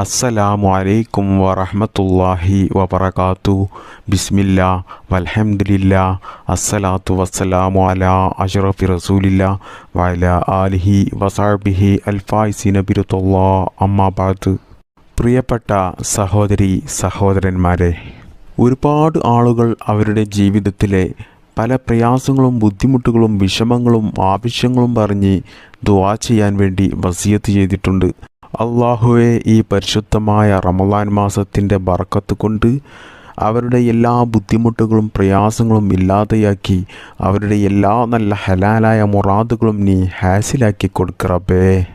അസ്സലാമു അലൈക്കും വറഹമത്തല്ലാഹി വബറകാത്തു. ബിസ്മില്ല വൽഹംദുലില്ല അസ്സലാത്തു വസ്സലാമു അലാ അഷ്റഫി റസൂലില്ല വഅല ആലിഹി വസാബിഹി അൽഫായിസിന അമ്മാ അമ്മാബാദ് പ്രിയപ്പെട്ട സഹോദരി സഹോദരന്മാരെ ഒരുപാട് ആളുകൾ അവരുടെ ജീവിതത്തിലെ പല പ്രയാസങ്ങളും ബുദ്ധിമുട്ടുകളും വിഷമങ്ങളും ആവശ്യങ്ങളും പറഞ്ഞ് ദുആ ചെയ്യാൻ വേണ്ടി വസിയത്ത് ചെയ്തിട്ടുണ്ട്. അള്ളാഹുവെ ഈ പരിശുദ്ധമായ റമലാൻ മാസത്തിന്റെ ബറക്കത്ത് കൊണ്ട് അവരുടെ എല്ലാ ബുദ്ധിമുട്ടുകളും പ്രയാസങ്ങളും ഇല്ലാതെയാക്കി അവരുടെ എല്ലാ നല്ല ഹലാലായ മുറാദുകളും നീ ഹാസിലാക്കി കൊടുക്കറബേ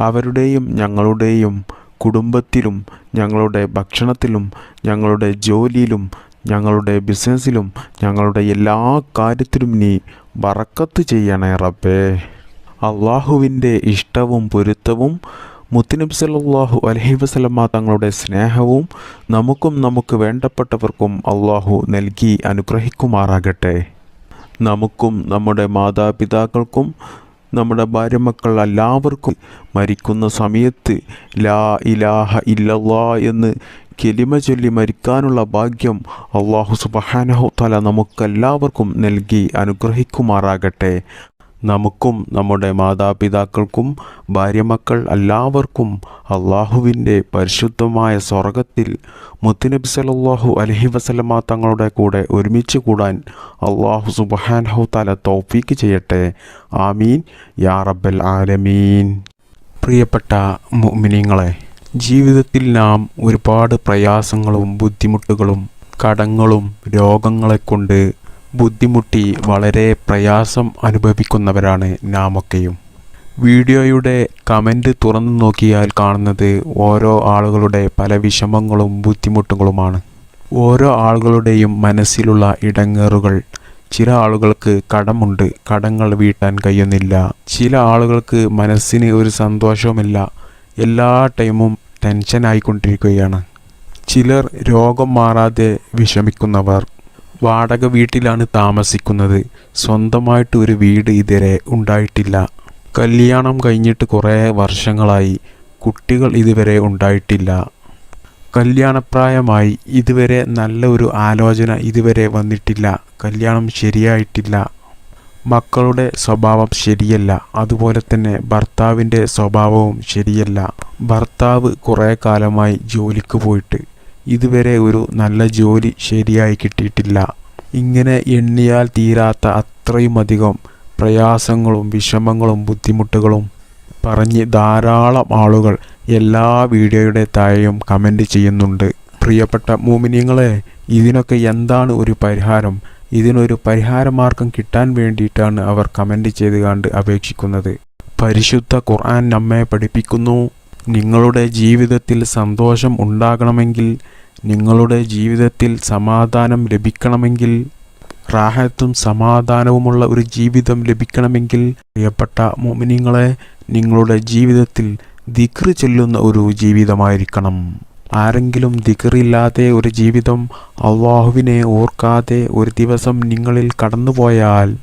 അവരുടെയും ഞങ്ങളുടെയും കുടുംബത്തിലും ഞങ്ങളുടെ ഭക്ഷണത്തിലും ഞങ്ങളുടെ ജോലിയിലും ഞങ്ങളുടെ ബിസിനസ്സിലും ഞങ്ങളുടെ എല്ലാ കാര്യത്തിലും നീ വറക്കത്ത് ചെയ്യണേ റബ്ബേ. അള്ളാഹുവിന്റെ ഇഷ്ടവും പൊരുത്തവും മുത്തുനബി സല്ലാഹു അലൈഹി വസ്ലമ്മ തങ്ങളുടെ സ്നേഹവും നമുക്കും നമുക്ക് വേണ്ടപ്പെട്ടവർക്കും അള്ളാഹു നൽകി അനുഗ്രഹിക്കുമാറാകട്ടെ. നമുക്കും നമ്മുടെ മാതാപിതാക്കൾക്കും നമ്മുടെ ഭാര്യമക്കൾ എല്ലാവർക്കും മരിക്കുന്ന സമയത്ത് ലാ ഇലാഹ ഇല്ലല്ലാ എന്ന് കെലിമ ചൊല്ലി മരിക്കാനുള്ള ഭാഗ്യം അള്ളാഹു സുബഹാനഹു തല നമുക്കെല്ലാവർക്കും നൽകി അനുഗ്രഹിക്കുമാറാകട്ടെ. നമുക്കും നമ്മുടെ മാതാപിതാക്കൾക്കും ഭാര്യമക്കൾ എല്ലാവർക്കും അള്ളാഹുവിന്റെ പരിശുദ്ധമായ സ്വർഗത്തിൽ മുത്തുനബി സല്ലല്ലാഹു അലഹി വസല്ലമ തങ്ങളുടെ കൂടെ ഒരുമിച്ച് കൂടാൻ അള്ളാഹു സുബഹാനഹു തല തൗഫീക്ക് ചെയ്യട്ടെ. ആമീൻ. യാ റബ്ബൽ ആലമീൻ. പ്രിയപ്പെട്ട മുഅ്മിനീങ്ങളെ ജീവിതത്തിൽ നാം ഒരുപാട് പ്രയാസങ്ങളും ബുദ്ധിമുട്ടുകളും കടങ്ങളും രോഗങ്ങളെ കൊണ്ട് ബുദ്ധിമുട്ടി വളരെ പ്രയാസം അനുഭവിക്കുന്നവരാണ് നാമൊക്കെയും. വീഡിയോയുടെ കമന്റ് തുറന്നു നോക്കിയാൽ കാണുന്നത് ഓരോ ആളുകളുടെ പല വിഷമങ്ങളും ബുദ്ധിമുട്ടുകളുമാണ്. ഓരോ ആളുകളുടെയും മനസ്സിലുള്ള ഇടങ്ങേറുകൾ. ചില ആളുകൾക്ക് കടമുണ്ട് കടങ്ങൾ വീട്ടാൻ കഴിയുന്നില്ല. ചില ആളുകൾക്ക് മനസ്സിന് ഒരു സന്തോഷവുമില്ല. എല്ലാ ടൈമും ടെൻഷനായിക്കൊണ്ടിരിക്കുകയാണ്. ചിലർ രോഗം മാറാതെ വിഷമിക്കുന്നവർ. വാടക വീട്ടിലാണ് താമസിക്കുന്നത്. സ്വന്തമായിട്ട് ഒരു വീട് ഇതുവരെ ഉണ്ടായിട്ടില്ല. കല്യാണം കഴിഞ്ഞിട്ട് കുറേ വർഷങ്ങളായി. കുട്ടികൾ ഇതുവരെ ഉണ്ടായിട്ടില്ല. കല്യാണപ്രായമായി. ഇതുവരെ നല്ല ഒരു ആലോചന ഇതുവരെ വന്നിട്ടില്ല. കല്യാണം ശരിയായിട്ടില്ല. മക്കളുടെ സ്വഭാവം ശരിയല്ല. അതുപോലെ തന്നെ ഭർത്താവിന്റെ സ്വഭാവവും ശരിയല്ല. ഭർത്താവ് കുറേ കാലമായി ജോലിക്ക് പോയിട്ട് ഇതുവരെ ഒരു നല്ല ജോലി ശരിയായി കിട്ടിയിട്ടില്ല. ഇങ്ങനെ എണ്ണിയാൽ തീരാത്ത അത്രയുമധികം പ്രയാസങ്ങളും വിഷമങ്ങളും ബുദ്ധിമുട്ടുകളും പറഞ്ഞ് ധാരാളം ആളുകൾ എല്ലാ വീഡിയോയുടെ താഴെയും കമന്റ് ചെയ്യുന്നുണ്ട്. പ്രിയപ്പെട്ട മൂമിനിയങ്ങളെ ഇതിനൊക്കെ എന്താണ് ഒരു പരിഹാരം? ഇതിനൊരു പരിഹാരമാർഗം കിട്ടാൻ വേണ്ടിയിട്ടാണ് അവർ കമന്റ് ചെയ്ത് കണ്ട് അപേക്ഷിക്കുന്നത്. പരിശുദ്ധ ഖുർആൻ നമ്മെ പഠിപ്പിക്കുന്നു. നിങ്ങളുടെ ജീവിതത്തിൽ സന്തോഷം ഉണ്ടാകണമെങ്കിൽ നിങ്ങളുടെ ജീവിതത്തിൽ സമാധാനം ലഭിക്കണമെങ്കിൽ റാഹത്തും സമാധാനവുമുള്ള ഒരു ജീവിതം ലഭിക്കണമെങ്കിൽ പ്രിയപ്പെട്ട മോമിനിങ്ങളെ നിങ്ങളുടെ ജീവിതത്തിൽ ദിക്റ് ചൊല്ലുന്ന ഒരു ജീവിതമായിരിക്കണം. ആരെങ്കിലും ദിക്റില്ലാതെ ഒരു ജീവിതം അള്ളാഹുവിനെ ഓർക്കാതെ ഒരു ദിവസം നിങ്ങളിൽ കടന്നുപോയാൽ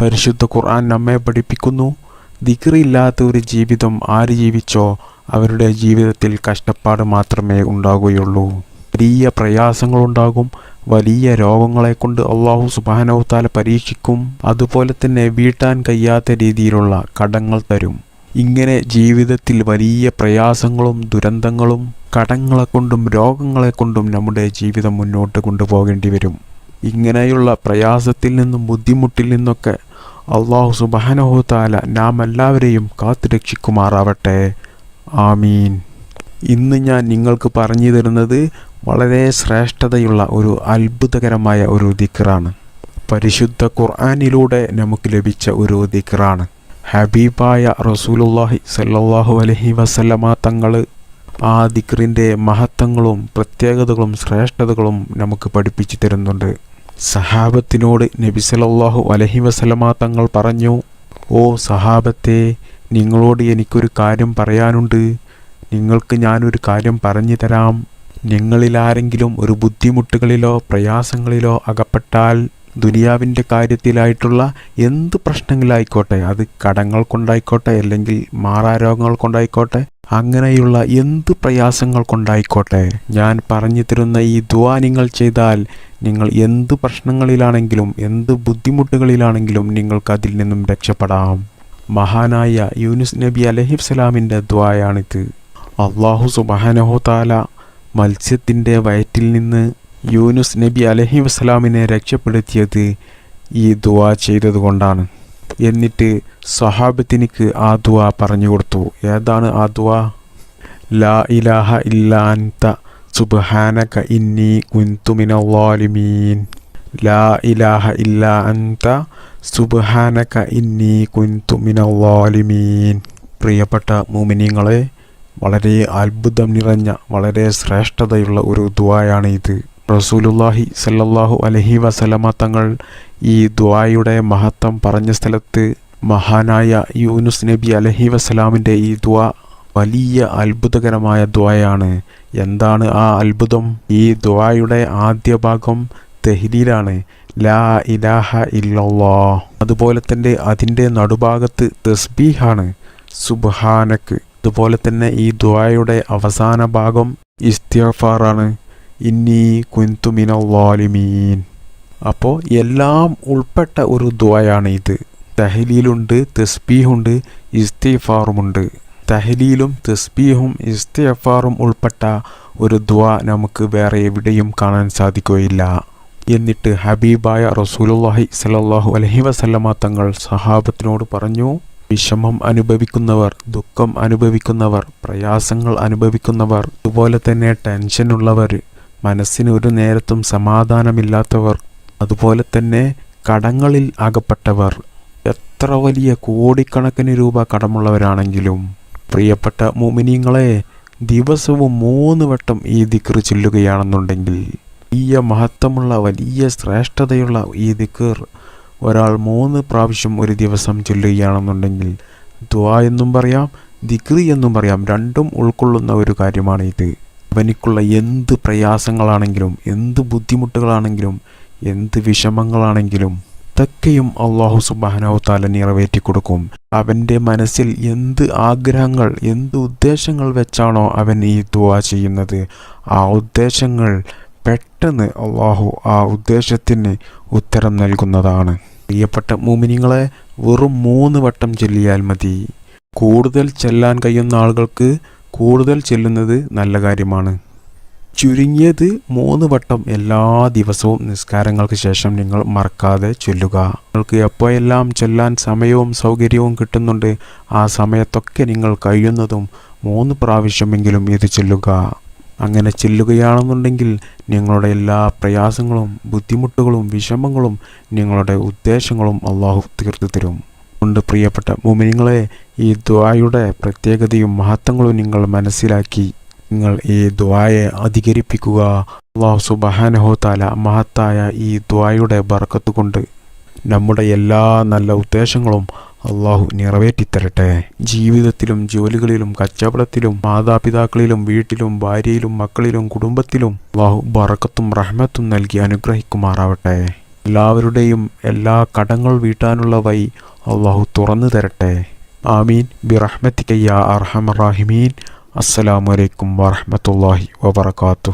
പരിശുദ്ധ ഖുർആൻ നമ്മെ പഠിപ്പിക്കുന്നു ദിക്റില്ലാത്ത ഒരു ജീവിതം ആര് ജീവിച്ചോ അവരുടെ ജീവിതത്തിൽ കഷ്ടപ്പാട് മാത്രമേ ഉണ്ടാകുകയുള്ളൂ വലിയ പ്രയാസങ്ങളുണ്ടാകും. വലിയ രോഗങ്ങളെ കൊണ്ട് അള്ളാഹു സുബാനവത്താല പരീക്ഷിക്കും. അതുപോലെ തന്നെ വീട്ടാൻ കഴിയാത്ത രീതിയിലുള്ള കടങ്ങൾ തരും. ഇങ്ങനെ ജീവിതത്തിൽ വലിയ പ്രയാസങ്ങളും ദുരന്തങ്ങളും കടങ്ങളെ കൊണ്ടും രോഗങ്ങളെ കൊണ്ടും നമ്മുടെ ജീവിതം മുന്നോട്ട് കൊണ്ടുപോകേണ്ടി വരും. ഇങ്ങനെയുള്ള പ്രയാസത്തിൽ നിന്നും ബുദ്ധിമുട്ടിൽ നിന്നൊക്കെ അള്ളാഹു സുബാനഹുത്താല നാം എല്ലാവരെയും കാത്തുരക്ഷിക്കുമാറാവട്ടെ ആമീൻ. ഇന്ന് ഞാൻ നിങ്ങൾക്ക് പറഞ്ഞു തരുന്നത് വളരെ ശ്രേഷ്ഠതയുള്ള ഒരു അത്ഭുതകരമായ ഒരു ദിക്റാണ്. പരിശുദ്ധ ഖുർആാനിലൂടെ നമുക്ക് ലഭിച്ച ഒരു ദിക്റാണ്. ഹബീബായ റസൂലുല്ലാഹി സല്ലാഹു അലഹി വസല്ലമ തങ്ങൾ ആ ദിക്റിന്റെ മഹത്വങ്ങളും പ്രത്യേകതകളും ശ്രേഷ്ഠതകളും നമുക്ക് പഠിപ്പിച്ചു തരുന്നുണ്ട്. സഹാബത്തിനോട് നബി സല്ലാഹു അലഹി വസല്ലമ തങ്ങൾ പറഞ്ഞു ഓ സഹാബത്തെ നിങ്ങളോട് എനിക്കൊരു കാര്യം പറയാനുണ്ട്. നിങ്ങൾക്ക് ഞാനൊരു കാര്യം പറഞ്ഞു തരാം. നിങ്ങളിലാരെങ്കിലും ഒരു ബുദ്ധിമുട്ടുകളിലോ പ്രയാസങ്ങളിലോ അകപ്പെട്ടാൽ ദുനിയാവിന്റെ കാര്യത്തിലായിട്ടുള്ള എന്ത് പ്രശ്നങ്ങളായിക്കോട്ടെ? അത് കടങ്ങൾ കൊണ്ടായിക്കോട്ടെ അല്ലെങ്കിൽ മാറാരോഗങ്ങൾ കൊണ്ടായിക്കോട്ടെ അങ്ങനെയുള്ള എന്ത് പ്രയാസങ്ങൾ കൊണ്ടായിക്കോട്ടെ? ഞാൻ പറഞ്ഞു തരുന്ന ഈ ദ്വാ നിങ്ങൾ ചെയ്താൽ നിങ്ങൾ എന്ത് പ്രശ്നങ്ങളിലാണെങ്കിലും എന്ത് ബുദ്ധിമുട്ടുകളിലാണെങ്കിലും നിങ്ങൾക്ക് അതിൽ നിന്നും രക്ഷപ്പെടാം. മഹാനായ യൂനുസ് നബി അലഹിബ്സലാമിന്റെ ദ്വായാണിത് അള്ളാഹു സുബാനഹോ താല മത്സ്യത്തിന്റെ വയറ്റിൽ നിന്ന് യൂനുസ് നബി അലഹി വസ്സലാമിനെ രക്ഷപ്പെടുത്തിയത് ഈ ദുആ ചെയ്തതുകൊണ്ടാണ്. എന്നിട്ട് സഹാബത്തിനിക്ക് ആ ദുആ പറഞ്ഞു കൊടുത്തു. ഏതാണ് ആ ദുആ ലാ ഇലാഹ ഇല്ലാ അൻത സുബ്ഹാനക ഇന്നി കുൻതു മിനൽ ലാ ഇലാഹ ഇല്ലാ അൻത സുബ്ഹാനക ഇന്നി കുൻതു മിനൽ പ്രിയപ്പെട്ട മുമിനിങ്ങളെ വളരെ അത്ഭുതം നിറഞ്ഞ വളരെ ശ്രേഷ്ഠതയുള്ള ഒരു ദുആയാണ് ഇത്. റസൂലുല്ലാഹി സല്ലല്ലാഹു അലഹി വസലമ തങ്ങൾ ഈ ദ്വായുടെ മഹത്വം പറഞ്ഞ സ്ഥലത്ത് മഹാനായ യൂനുസ് നബി അലഹി വസലാമിന്റെ ഈ ദ്വാ വലിയ അത്ഭുതകരമായ ദ്വായാണ് എന്താണ് ആ അത്ഭുതം? ഈ ദ്വായുടെ ആദ്യ ഭാഗം തെഹ്ലീലാണ്. ലാ ഇലാഹ ഇല്ലല്ലാ അതുപോലെ തന്നെ അതിന്റെ നടുഭാഗത്ത് തസ്ബീഹാണ്. സുബ്ഹാനക്ക്. അതുപോലെ തന്നെ ഈ ദ്വായുടെ അവസാന ഭാഗം ഇസ്തിഫാറാണ് ഇന്നി കുന്തുമിനീൻ അപ്പോൾ എല്ലാം ഉൾപ്പെട്ട ഒരു ദ്വയാണ് ഇത്. തഹലീലുണ്ട് തസ്ബീഹുണ്ട് ഇസ്തിഫാറുമുണ്ട് തഹലീലും തസ്ബീഹും ഇസ്തിഫാറും ഉൾപ്പെട്ട ഒരു ദ നമുക്ക് വേറെ എവിടെയും കാണാൻ സാധിക്കുകയില്ല. എന്നിട്ട് ഹബീബായ റസൂലുല്ലാഹി സലാഹു അലഹി വസല്ലമ തങ്ങൾ സഹാബത്തിനോട് പറഞ്ഞു വിഷമം അനുഭവിക്കുന്നവർ ദുഃഖം അനുഭവിക്കുന്നവർ പ്രയാസങ്ങൾ അനുഭവിക്കുന്നവർ അതുപോലെ തന്നെ ടെൻഷനുള്ളവർ മനസ്സിന് ഒരു നേരത്തും സമാധാനമില്ലാത്തവർ അതുപോലെ തന്നെ കടങ്ങളിൽ അകപ്പെട്ടവർ. എത്ര വലിയ കോടിക്കണക്കിന് രൂപ കടമുള്ളവരാണെങ്കിലും പ്രിയപ്പെട്ട മോമിനിയങ്ങളെ ദിവസവും മൂന്ന് വട്ടം ഈ ദിക്കർ ചൊല്ലുകയാണെന്നുണ്ടെങ്കിൽ വലിയ മഹത്വമുള്ള വലിയ ശ്രേഷ്ഠതയുള്ള ഈ ദിക്കർ ഒരാൾ മൂന്ന് പ്രാവശ്യം ഒരു ദിവസം ചൊല്ലുകയാണെന്നുണ്ടെങ്കിൽ ദ്വാ എന്നും പറയാം ദിക്രി എന്നും പറയാം രണ്ടും ഉൾക്കൊള്ളുന്ന ഒരു കാര്യമാണ് ഇത് അവനിക്കുള്ള എന്ത് പ്രയാസങ്ങളാണെങ്കിലും എന്ത് ബുദ്ധിമുട്ടുകളാണെങ്കിലും എന്ത് വിഷമങ്ങളാണെങ്കിലും ഇതൊക്കെയും അള്ളാഹു സുബാനോ താല നിറവേറ്റി കൊടുക്കും അവന്റെ മനസ്സിൽ എന്ത് ആഗ്രഹങ്ങൾ എന്ത് ഉദ്ദേശങ്ങൾ വെച്ചാണോ അവൻ ഈ ദുവാ ചെയ്യുന്നത്. ആ ഉദ്ദേശങ്ങൾ പെട്ടെന്ന് അള്ളാഹു ആ ഉദ്ദേശത്തിന് ഉത്തരം നൽകുന്നതാണ്. പ്രിയപ്പെട്ട മൂമിനിങ്ങളെ വെറും മൂന്ന് വട്ടം ചൊല്ലിയാൽ മതി. കൂടുതൽ ചെല്ലാൻ കഴിയുന്ന ആളുകൾക്ക് കൂടുതൽ ചെല്ലുന്നത് നല്ല കാര്യമാണ്. ചുരുങ്ങിയത് മൂന്ന് വട്ടം എല്ലാ ദിവസവും നിസ്കാരങ്ങൾക്ക് ശേഷം നിങ്ങൾ മറക്കാതെ ചൊല്ലുക. നിങ്ങൾക്ക് എപ്പോഴെല്ലാം ചൊല്ലാൻ സമയവും സൗകര്യവും കിട്ടുന്നുണ്ട് ആ സമയത്തൊക്കെ നിങ്ങൾ കഴിയുന്നതും മൂന്ന് പ്രാവശ്യമെങ്കിലും ഇത് ചൊല്ലുക. അങ്ങനെ ചെല്ലുകയാണെന്നുണ്ടെങ്കിൽ നിങ്ങളുടെ എല്ലാ പ്രയാസങ്ങളും ബുദ്ധിമുട്ടുകളും വിഷമങ്ങളും നിങ്ങളുടെ ഉദ്ദേശങ്ങളും അള്ളാഹു തീർത്തു തരും കൊണ്ട് പ്രിയപ്പെട്ട മുമിനിങ്ങളെ ഈ ദ്വായുടെ പ്രത്യേകതയും മഹത്വങ്ങളും നിങ്ങൾ മനസ്സിലാക്കി നിങ്ങൾ ഈ ദ്വായെ അധികരിപ്പിക്കുക. അള്ളാഹു സുബഹാനഹോത്താല മഹത്തായ ഈ ദ്വായുടെ ബർക്കത്ത് കൊണ്ട് നമ്മുടെ എല്ലാ നല്ല ഉദ്ദേശങ്ങളും അള്ളാഹു നിറവേറ്റിത്തരട്ടെ. ജീവിതത്തിലും ജോലികളിലും കച്ചവടത്തിലും മാതാപിതാക്കളിലും വീട്ടിലും ഭാര്യയിലും മക്കളിലും കുടുംബത്തിലും അള്ളാഹു ബറക്കത്തും റഹ്മത്തും നൽകി അനുഗ്രഹിക്കുമാറാവട്ടെ. എല്ലാവരുടെയും എല്ലാ കടങ്ങൾ വീട്ടാനുള്ള വഴി അള്ളാഹു തുറന്നു തരട്ടെ. ആമീൻ. ബിറഹ്മത്തിക്കയ്യ അർഹമറാഹിമീൻ അസ്സലാമലൈക്കും വറഹമത്തല്ലാഹി വബർക്കാത്തു